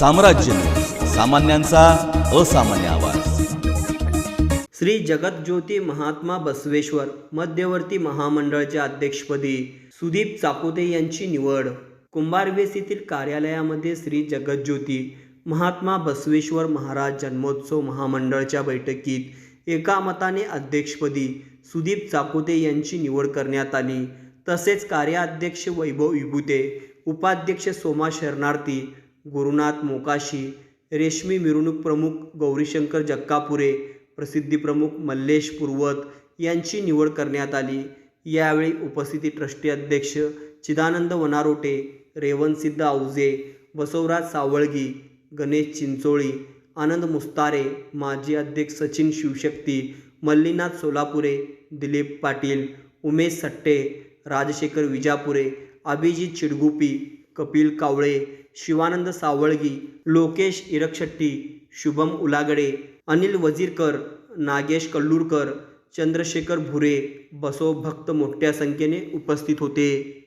साम्राज्य. सामान्यांचा असामान्य आवाज. श्री जगतज्योती महात्मा बसवेश्वर मध्यवर्ती महामंडळाच्या अध्यक्षपदी सुदीप चाकोते यांची निवड. कुंभारवेस येथील कार्यालयामध्ये श्री जगतज्योती महात्मा बसवेश्वर महाराज जन्मोत्सव महामंडळाच्या बैठकीत एका मताने अध्यक्षपदी सुदीप चाकोते यांची निवड करण्यात आली. तसेच कार्याध्यक्ष वैभव विभूते उपाध्यक्ष सोमा शरणार्थी गुरुनाथ मोकाशी रेशमी मिरवणूक प्रमुख गौरीशंकर जक्कापुरे प्रसिद्धी प्रमुख मल्लेश पुरवत यांची निवड करण्यात आली. यावेळी उपस्थिती ट्रस्टी अध्यक्ष चिदानंद वनारोटे रेवणसिद्ध औजे बसवराज सावळगी गणेश चिंचोळी आनंद मुस्तारे माजी अध्यक्ष सचिन शिवशक्ती मल्लीनाथ सोलापुरे दिलीप पाटील उमेश सट्टे राजशेखर विजापुरे अभिजित चिडगुपी कपिल कावळे शिवानंद सावळगी लोकेश इरकशेट्टी शुभम उलागडे अनिल वजीरकर नागेश कल्लूरकर चंद्रशेखर भुरे बसो भक्त मोठ्या संख्येने उपस्थित होते.